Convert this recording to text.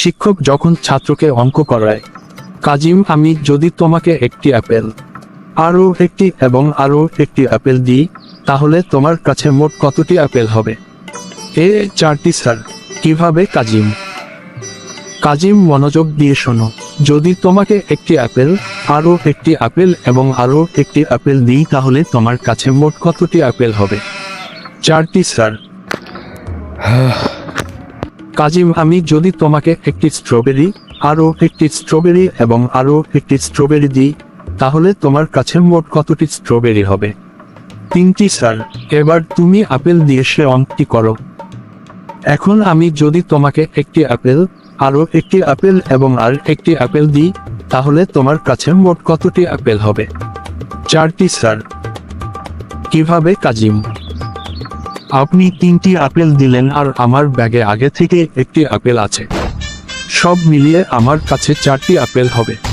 শিক্ষক যখন ছাত্রকে অঙ্ক করায়, কাজিম আমি যদি তোমাকে একটি আপেল, আরও একটি এবং আরও একটি আপেল দিই, তাহলে তোমার কাছে মোট কতটি আপেল হবে? এ চারটি, স্যার। কীভাবে, কাজিম? কাজিম, মনোযোগ দিয়ে শোনো। যদি তোমাকে একটি আপেল, আরও একটি আপেল এবং আরও একটি আপেল দিই, তাহলে তোমার কাছে মোট কতটি আপেল হবে? চারটি, স্যার। কাজিম, আমি যদি তোমাকে একটি স্ট্রবেরি, আরও একটি স্ট্রবেরি এবং আরও একটি স্ট্রবেরি দিই, তাহলে তোমার কাছে মোট কতটি স্ট্রবেরি হবে? তিনটি, স্যার। এবার তুমি আপেল দিয়ে সে অঙ্কটি করো। এখন আমি যদি তোমাকে একটি আপেল, আরও একটি আপেল এবং আর একটি আপেল দিই, তাহলে তোমার কাছে মোট কতটি আপেল হবে? চারটি, স্যার। কীভাবে, কাজিম? আপনি তিনটি আপেল দিলেন আর আমার ব্যাগে আগে থেকে একটি আপেল আছে। সব মিলিয়ে আমার কাছে চারটি আপেল হবে।